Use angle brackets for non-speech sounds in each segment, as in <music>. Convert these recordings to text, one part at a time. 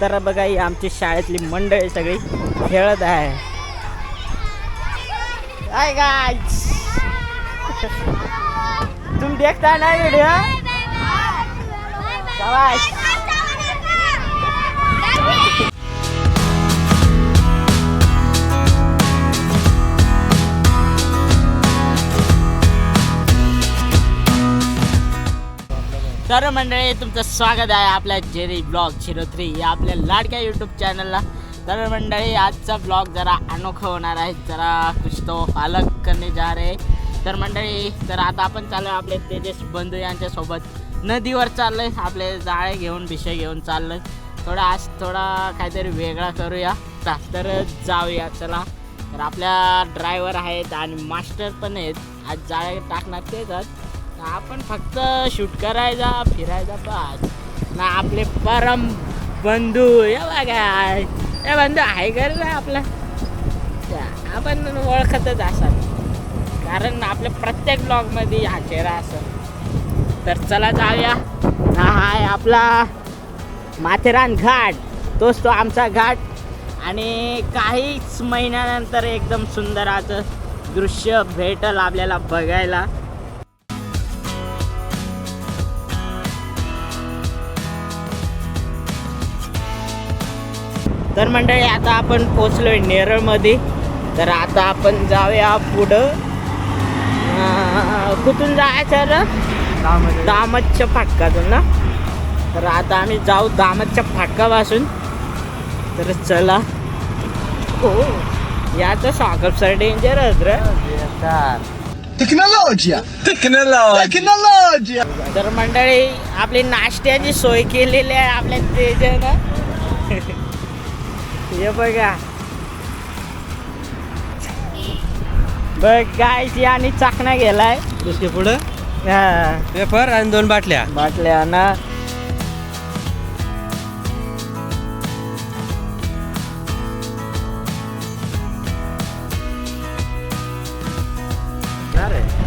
तर बघा ही आमची शाळेतली मंडळी सगळी. खेळत आहे. गाइस तुम देखता ना व्हिडिओ शाबाश मंडळी तुमचं स्वागत आहे आपल्या जेरी ब्लॉग झिरो थ्री या आपल्या लाडक्या यूट्यूब चॅनलला तर मंडळी आजचा ब्लॉग जरा अनोखा होणार आहे जरा कुछ तो अलग करणे जा रहे तर मंडळी तर आता आपण चाललो आपले तेजस बंधू यांच्यासोबत नदीवर चाललोय आपले जाळे घेऊन विषय घेऊन चाललोय. थोडा आज थोडा काहीतरी वेगळा करूया. चा- तर जाऊया चला. तर आपल्या ड्रायव्हर आहेत आणि मास्टर पण आहेत. आज जाळे टाकणार तेच आपण फक्त शूट करायचा फिरायचा बस ना आपले परम बंधू हे बघा. हे बंधू आहे घर ना आपला? त्या- आपण ओळखतच असाल. कारण आपल्या प्रत्येक ब्लॉगमध्ये हा चेहरा असं तर चला जाऊया. हा आहे आपला माथेरान घाट. तोच तो आमचा घाट. आणि काहीच महिन्यानंतर एकदम सुंदर असं दृश्य भेटल आपल्याला बघायला. तर मंडळी आता आपण पोचलोय नेरळमध्ये. तर आता आपण जाऊया पुढं. कुठून जायचं रे? दामतच्या फाटकातून ना? तर आता आम्ही जाऊ दामतच्या फाटकापासून. तर चला. हो याचं स्वागत सर डेंजरच रे. Tecnologia! Tecnologia! Tecnologia! तर मंडळी आपली नाश्त्याची सोय केलेली आहे आपल्या तेजनं. हे बघा. बघ गायची आणि चाकणा गेलाय. उसके पुढं? हा, पेपर आणि दोन बाटल्या. बाटल्या ना.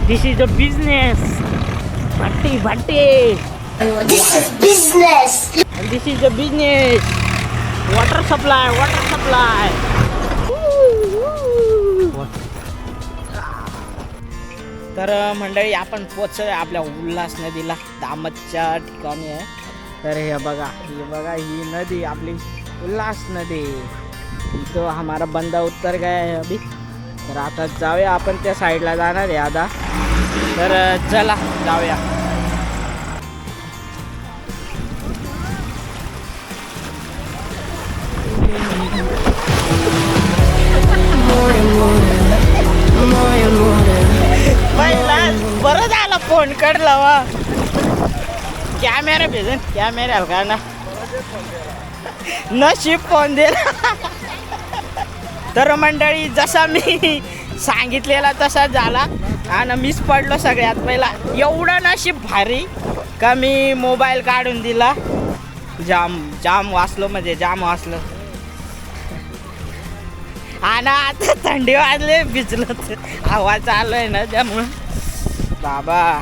This is a business This is business. And this is the business. Water supply water supply तर मंडळी आपण पोचलोय आपल्या उल्हास नदीला दामतच्या ठिकाणी आहे. तर हे बघा हे बघा ही नदी आपली उल्हास नदी. तो हमारा बंदा उत्तर गया है अभी. तर आता जाऊया आपण त्या साईडला जाणार आहे आता. तर चला जाऊया. बरं लावा. फोन वा कॅमेरा भेजन कॅमेरा का ना नशीब फोन दिला तर मंडळी जसा मी सांगितलेला तसा झाला. आणि मीच पडलो सगळ्यात पहिला. एवढं नशीब भारी का मी मोबाईल काढून दिला. जाम जाम वाचलो म्हणजे जाम वाचलो. आणि आता थंडी वाजले भिजलो आवाज आलोय आहे ना त्यामुळं. बाबा.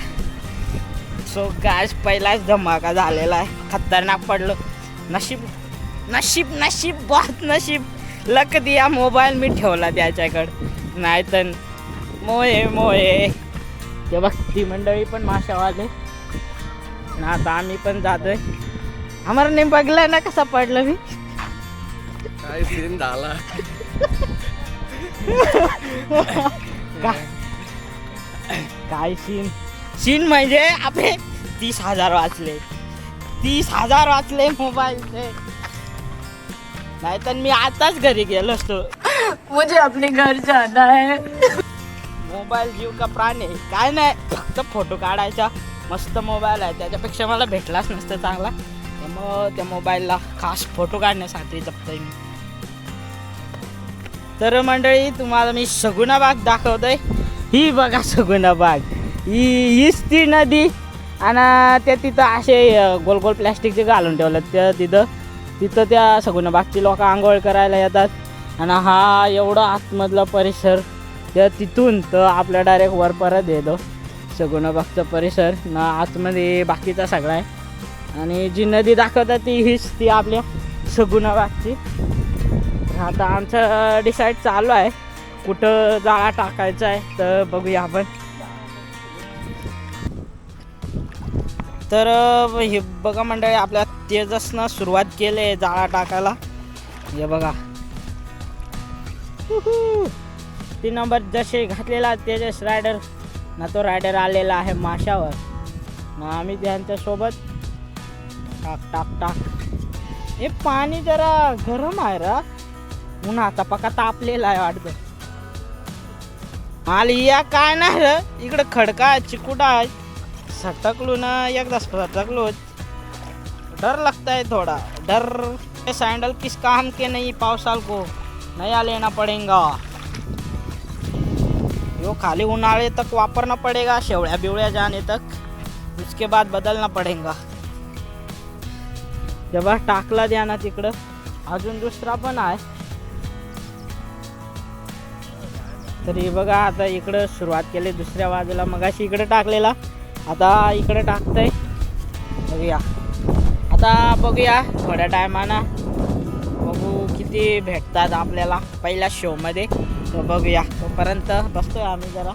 सो गॅस पहिलाच धमाका झालेला आहे. खतरनाक पडलो. नशीब नशीब नशीब बहुत नशीब. लक दिया मोबाईल मी ठेवला त्याच्याकडं. नाही तर मोये मोये. ते बघ ती मंडळी पण माशावाले. आणि आता आम्ही पण जातोय. आम्हाला नाही बघलं ना कसा पडलं मी. काय सीन झाला? <laughs> <laughs> का- काय सीन सीन म्हणजे आपले तीस हजार वाचले. तीस हजार वाचले मोबाईलचे. नाहीतर मी आताच घरी गेलो असतो. मुझे अपने घर जाना है मोबाईल जीव का प्राण? आहे काय नाही फक्त फोटो काढायचा. मस्त मोबाईल आहे. त्याच्यापेक्षा मला भेटलाच नसतं चांगला. त्यामुळं त्या मोबाईलला खास फोटो काढण्यासाठी जपतोय मी. तर मंडळी तुम्हाला मी सगुणा बाग दाखवतोय. ही बघा सगुणा बाग. ही हीच ती नदी आणि त्या तिथं असे गोल गोल प्लॅस्टिकचे घालून ठेवलं त्या तिथं तिथं त्या सगुणा बागची लोक आंघोळ करायला येतात. आणि हा एवढा आतमधला परिसर त्या तिथून तर आपल्या डायरेक्ट वर परत येतो. सगुणा बागचा परिसर ना आतमध्ये बाकीचा सगळा आहे. आणि जी नदी दाखवतात ती हीच ती आपल्या सगुणाबादची आता आमचं डिसाईड चालू आहे. कुठं जाळा टाकायचा आहे तर बघूया आपण. तर हे बघा मंडळी आपल्या तेजसनं सुरुवात केली आहे जाळा टाकायला. हे बघा. तीन नंबर जसे घातलेला तेजस रायडर ना तो रायडर आलेला आहे माशावर. ना आम्ही त्यांच्यासोबत. टाक टाक टाक. हे पाणी जरा गरम आहे रा. आता पका तापलेला आहे वाटतं. या काय नाही र? इकडं खडका आहे चिकुटा आहे. सटकलो ना एकदा सटकलो. डर लगता है थोड़ा. डर. सैंडल किस काम के नहीं पावसाल को. नया लेना पड़ेगा. यो खाली उन्हाळे तक वापरना पड़ेगा शेवळ्या बिवळ्या जाने तक. उसके बाद बदलना पड़ेगा. जेव्हा टाकला द्या ना तिकडं. अजून दुसरा पण आहे. तरी बघा आता इकडं सुरुवात केली दुसऱ्या बाजूला मगाशी इकडे टाकलेला. आता इकडे टाकतंय. बघूया. आता बघूया थोड्या टायमानं बघू किती भेटतात आपल्याला पहिल्या शोमध्ये. तर बघूया तोपर्यंत बसतोय आम्ही जरा.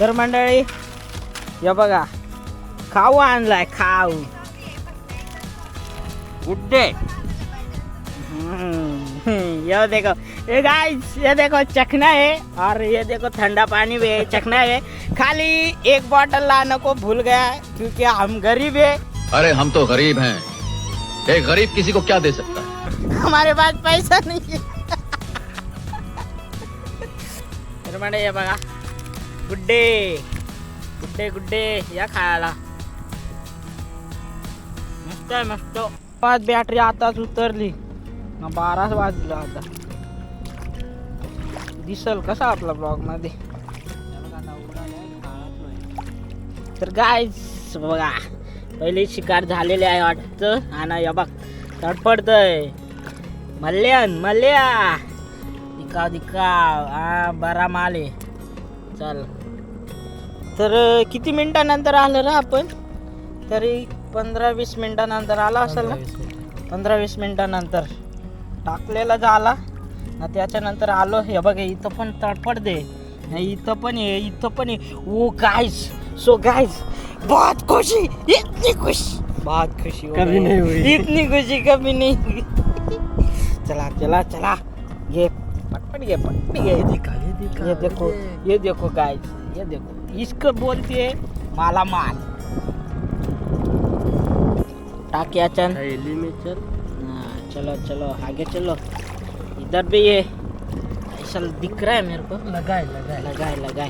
तर मंडळी या बघा खाऊ आणलाय खाऊ. गुड डे ये देखो ये गाइस ये देखो चखना है और ये देखो ठंडा पानी भी है चखना है। खाली एक बॉटल लाने को भूल गया क्योंकि हम गरीब है। अरे हम तो गरीब हैं। एक गरीब किसी को क्या दे सकता है? हमारे पास पैसा नहीं है। हे बघा। गुड्डे गुड्डे गुड्डे या खायला मस्त आहे मस्त। पाच बॅटरी आताच उतरली ना बाराच वाजला आता दिसल कसा आपला ब्लॉगमध्ये तर गाय बघा पहिली शिकार झालेली आहे वाटतं. आणि या बघ तडपडतय. मल्यान मल्या दिकाव दिकाव हा बरा माल चल. तर किती मिनिटानंतर आलं रा आपण? तरी पंधरा वीस मिनिटानंतर आला असेल ना? पंधरा वीस मिनिटानंतर. टाकलेला झाला. त्याच्यानंतर आलो हे बघ इथं पण तडपड दे. इथं पण आहे इथं पण आहे ओ गाइस सो गाइस बहुत खुशी इतनी खुशी. बहुत खुशी हो कभी। नहीं हुई। इतनी खुशी कभी नहीं चला चला चला. ये पटपट ये पटपट ये. ये देखो ये देखो गाइस ये। देखो इसको बोलते हैं माला माल टाकिया चन थैली में चल। चलो चलो आगे चलो. इधर भी ये ऐसा दिख रहा है मेरे को। लगाए लगाए। लगाए लगाए।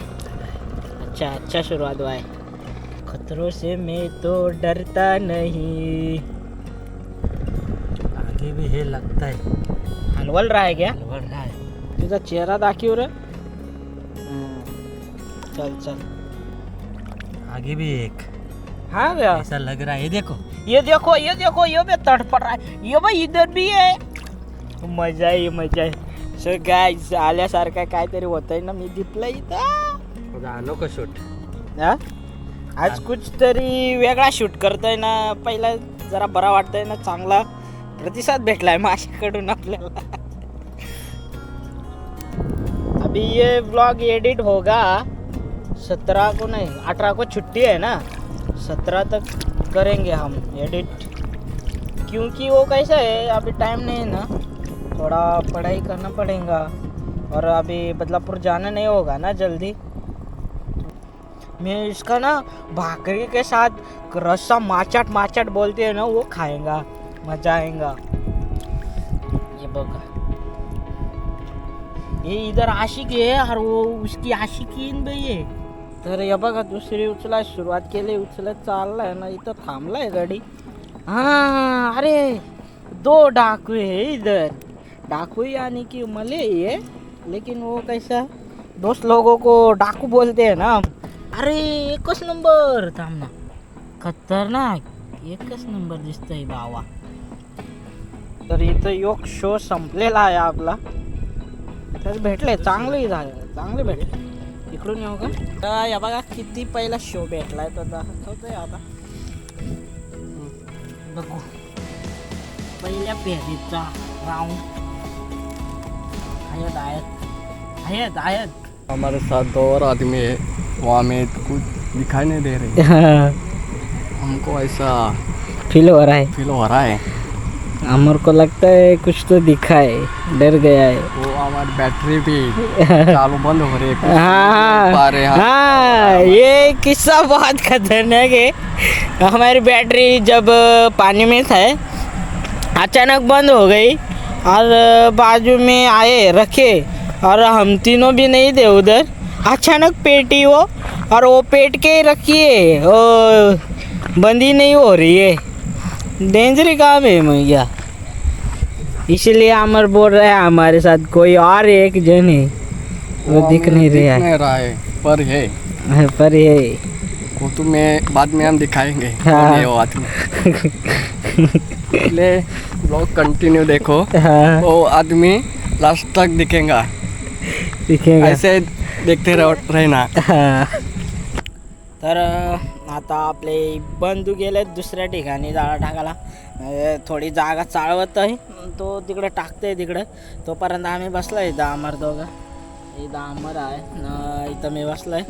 अच्छा अच्छा शुरुआत हुआ है। खतरों से मैं तो डरता नहीं। आगे भी है लगता है। हलवल रहा है क्या? बढ़ रहा है। तुझा चेहरा दाखव रे चल चल। आगे भी एक। हाँ गया ऐसा लग रहा है। ये देखो। ये देखो ये देखो ये भी तड़पड़ रहा है। ये भाई इधर भी है। मजा आहे मजा आहे. सो काय आल्यासारखं काहीतरी होतंय ना मी दिपलं इथं. अनोखा शूट हा? आज कुछ तरी वेगळा शूट करतोय ना. पहिला जरा बरा वाटतोय ना चांगला प्रतिसाद भेटलाय माझ्याकडून आपल्याला. अभी ये व्लॉग एडिट होगा. सत्रह को नहीं अठारह को छुट्टी है ना. सत्रह तक करेंगे हम एडिट क्योंकि वो कैसा है अभी टाइम नहीं है ना. थोड़ा पढ़ाई करना पड़ेगा। और अभी बदलापुर जाना नहीं होगा ना जल्दी? मैं इसका ना भाकरी के साथ रस्सा माचाट माचाट बोलते हैं ना वो खाएगा मजा आएगा। ये बघा। ये इधर आशिक आहे और वो उसकी आशिकी बाई आहे तर हे बघा दुसरी उचला सुरुवात केली उचलत चाललाय ना इथं थांबलाय गाडी। हा अरे दो डाकू है इधर। डाकू यानी कि मले ही है लेकिन वो कैसा? दोस्त लोगों को डाकू बोलते हैं ना अरे एकच नंबर थांब ना। खतरनाक एकच नंबर दिसतोय बावा। तर इथं योग शो संपलेला आहे आपला. तर भेटले चांगले झाले चांगले भेटले. इकडून येऊ का? तर या बघा किती पहिला शो भेटलाय तो दाखवतोय आता. बघू. पहिल्या फेरीचा राऊंड आहेत आहेत आहेत आहेत हमारे साथ दो और आदमी है वो हमें कुछ दिखाई नहीं दे रही। <laughs> हमको ऐसा फील हो रहा है। फील हो रहा है। अमर को लगता है कुछ तो दिखा है डर गया है। वो हमारी बैटरी भी <laughs> चालू बंद हो रही है हाँ। पा रहे हैं। हाँ ये किस्सा बहुत खतरनाक है। हमारी बैटरी जब पानी में था अचानक बंद हो गई। और बाजू में आए रखे। और हम तीनों भी नहीं थे उधर। अचानक पेटी वो और वो पेट के रखी है वो बंद ही नहीं हो रही है। डेंजरी काम है भैया इसलिए अमर बोल रहा है हमारे साथ कोई और एक जन है। वो दिख नहीं रहा है। रहा है पर है। पर ये वो तुम्हें बाद में हम दिखाएँगे। हाँ। कौन <laughs> है ब्लॉग कंटिन्यू देखो। हाँ। वो आदमी लास्ट तक दिखेगा। दिखेगा। ऐसे देखते रहो रहना। हा. तर आता आपले बंधू गेलेत दुसऱ्या ठिकाणी जाळा टाकायला. थोडी जागा चाळवत आहे. तो तिकडं टाकतोय तिकडं. तोपर्यंत आम्ही बसलोय इथं अमर दोघं. इथं अमर आहे. न इथं मी बसलोय.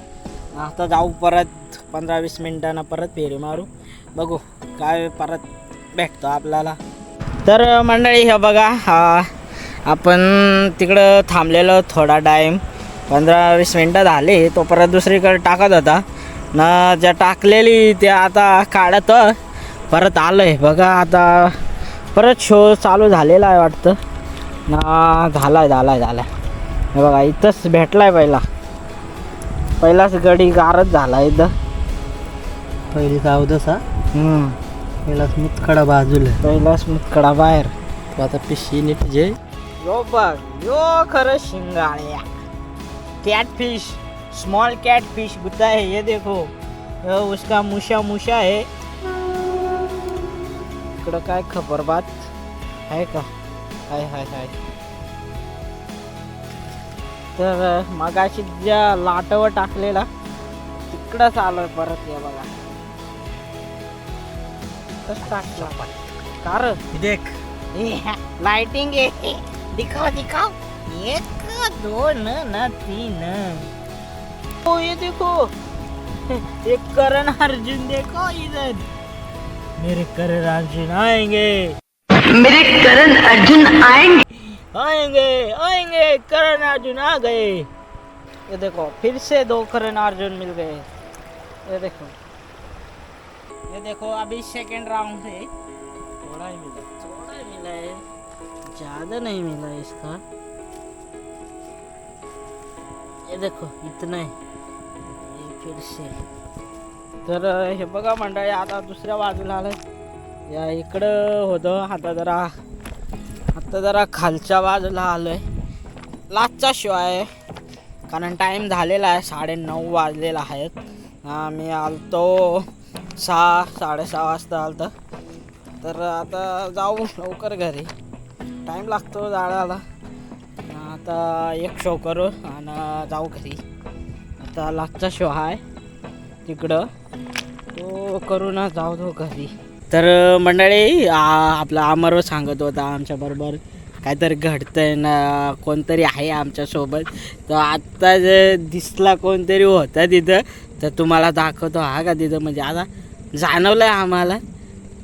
आता जाऊ परत पंधरा वीस मिनिटांना परत फेरी मारू. बघू काय परत भेटतो आपल्याला. तर मंडळी हे बघा हा आपण तिकडं थांबलेलो थोडा टाईम पंधरा वीस मिनटं झाले तो परत दुसरीकडे टाकत होता. ना ज्या टाकलेली ते आता काढत परत आलं आहे बघा आता परत शो चालू झालेला आहे वाटतं. ना झाला आहे झाला आहे झाला आहे हे बघा इथंच भेटला आहे पहिला. पहिलाच गडी गारच झाला इथं. पहिली जाऊ दसा कैलास पहिला बाजूला. कैलास मुतकडा बाहेर. तू आता पिशी नीट जे यो बघ यो खरं शिंगाळ्या. कैटफिश स्मॉल कैटफिश गुता है ये देखो उसका मुशा मुशा है इकडं काय खबर बात? आहे का? हाय हाय हाय. तर मगाशी ज्या लाटवर टाकलेला तिकडंच आलं परत या बघा. टाकला कार देख। लाइटिंग दिखाओ दिखाओ। एक दोन न तीन। ओ ये देखो। एक करण अर्जुन देखो इधर। मेरे करण अर्जुन आएँगे। मेरे करण अर्जुन आएँगे। आएँगे आएँगे। करण अर्जुन आ गए। ये देखो फिर से दो करण अर्जुन मिल गए। ये देखो। ये देखो अभी सेकंड राउंड है। थोड़ा ही मिला। थोड़ा ही मिला है। ज़्यादा नहीं मिला है इसका। ये देखो इतना ही। ये फिर से। तर हे बघा मंडळी आता दुसऱ्या बाजूला आलं या इकडं होतं आता जरा आता जरा खालच्या बाजूला आलोय. लाचचा शो आहे कारण टाईम झालेला आहे साडेनऊ वाजलेला आहेत. आम्ही आलतो. सहा साडेसहा वाजता आलं तर आता जाऊ लवकर घरी. टाईम लागतो जाळाला आता एक शो करू आणि जाऊ घरी. आता लागचा शो आहे तिकडं. तो करू ना जाऊ तो घरी. तर मंडळी आपला अमर सांगत होता आमच्याबरोबर काहीतरी घडतंय ना कोणतरी आहे आमच्यासोबत तर आत्ता जे दिसला कोणतरी होता तिथं तर तुम्हाला दाखवतो. हा का तिथं? म्हणजे आता जाणवलं आहे आम्हाला.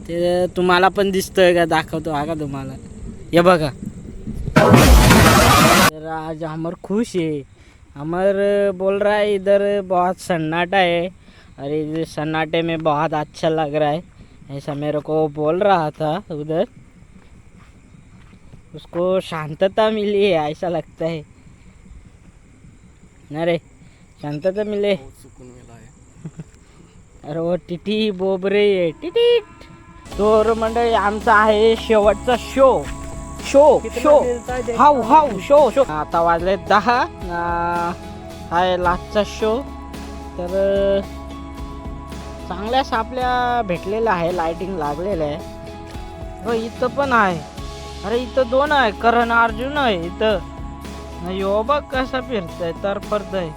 ते तुम्हाला पण दिसतोय का? दाखवतो हा का तुम्हाला. हे बघा. तर आज अमर खुश है अमर बोल रहा है इधर बहुत सन्नाटा है. और इधर सन्नाटे में बहुत अच्छा लग रहा है. ऐसा मेरे को बोल रहा था उधर. उसको शांतता मिली है ऐसा लगता है. अरे शांतता मिले. सुकून मिला। है अरे वो टिटी बोबरे टिटीट तर मंडळी आमचा आहे शेवटचा show show show how how show show आता वाजले दहा. आहे लास्टचा शो तर चांगल्याच आपल्या भेटलेलं आहे लाइटिंग लागलेलं आहे. हो इथं पण आहे. अरे इथं दोन आहे करण अर्जुन आहे इथं. यो बघ कसा फिरतंय तर आहे.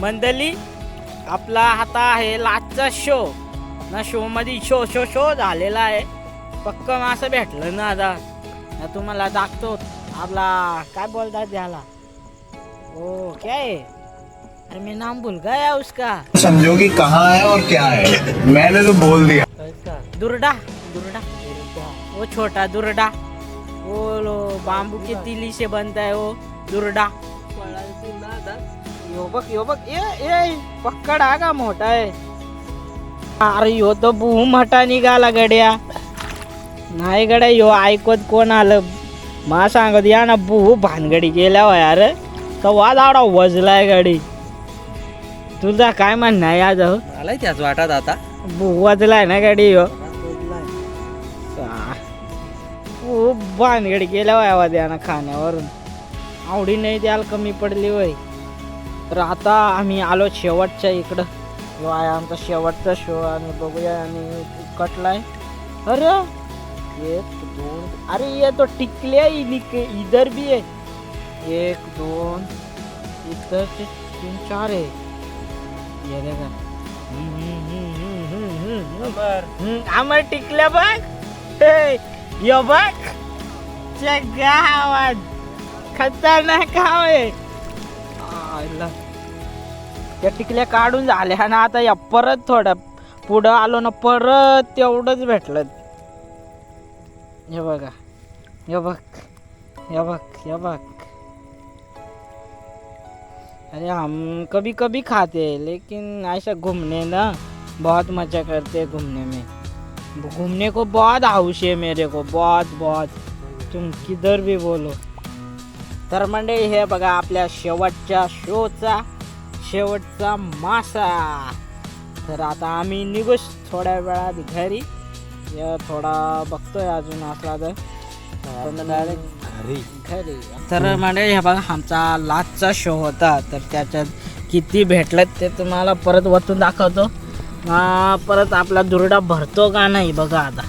मंडळी आपला आता आहे लाचचा शो. ना शो मध्ये शो शो शो झालेला आहे. पक्क मासं भेटलं ना आता. ना तुम्हाला दाखतो. आपला काय बोलतात त्याला? ओ क्या अरे मैं नाम भूल गया उसका. समझो कि कहाँ है और क्या है? मैंने तो बोल दिया। दुर्डा दुर्डा वो छोटा दुर्डा। वो लो बांबू के तिली से बनता है वो दुर्डा। यो बघ यो बघ ये ये पक्कड हा का मोठा आहे. अरे यो तो बुहू मटा निघाला गड्या. नाही गड्या यो ऐकत कोण आलं? मा सांगत या ना बुहू भानगडी गेल्या हो यार तर वाद आवडा वजलाय गाडी. तुझा काय म्हणणं आहे आज हो? आलाय त्याच वाटात आता. बुहू वाजलाय ना गाडी यो? खूप भानगडी गेल्या वया द्याना खाण्यावरून. आवडी नाही द्याल कमी पडली वय. तर आता आम्ही आलो शेवटच्या इकडं. जो आहे आमचा शेवटचा शो आणि बघूया आणि कटलाय. अरे एक दोन अरे ये तो टिकले आहे इनिक- इधर भी आहे एक दोन इधर ते तीन चार आहे ये. हम्म, आम्हाला टिकल्या बघ. यो बघ. गावात खतरनाक गाव आहे या टिकल्या काढून झाल्या. ना आता या परत थोडं पुढं आलो ना परत तेवढंच भेटलं. हे बघा. हे बघ. हे बघ. हे बघ. अरे हम कभी कभी खाते लेकिन ऐसा घूमने ना बहुत मजा करते घूमने में. घूमने को बहुत हाउस है मेरे को. बहुत बहुत. तुम किधर भी बोलो. तर मंडळी हे बघा आपल्या शेवटच्या शोचा शेवटचा मासा. तर आता आम्ही निघूच थोड्या वेळात घरी. या थोडा बघतोय अजून असला तर. पण डायरेक्ट घरी. तर मंडळी हे बघा आमचा लास्टचा शो होता. तर त्याच्यात किती भेटलं ते तुम्हाला परत वतून दाखवतो. परत आपला दुरडा भरतो का नाही बघा आता.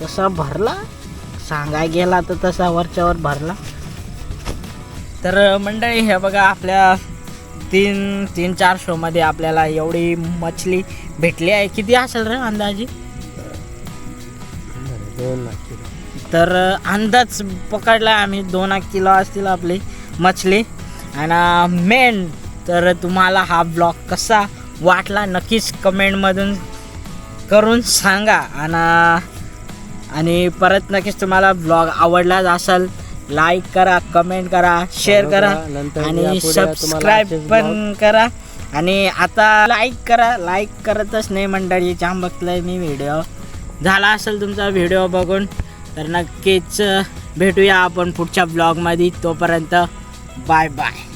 तसा भरला. सांगाय गेला तर तसा वरच्यावर भरला. तर मंडळी हे बघा आपल्या तीन तीन चार शोमध्ये आपल्याला एवढी मछली भेटली आहे. किती असेल रे अंदाजी? दोन तर अंदाज पकडला आम्ही दोन एक किलो असतील आपली मछली. आणि मेन तर तुम्हाला हा ब्लॉग कसा वाटला नक्कीच कमेंटमधून करून सांगा. आणि आणि परत नक्कीच तुम्हाला ब्लॉग आवडलाच असेल लाईक करा कमेंट करा शेअर करा आणि सबस्क्राईब पण करा. आणि आता लाईक करा लाईक करतच नाही मंडळी जाम बघतलाय मी व्हिडिओ झाला असेल तुमचा व्हिडिओ बघून तर नक्कीच भेटूया आपण पुढच्या ब्लॉगमध्ये तोपर्यंत बाय बाय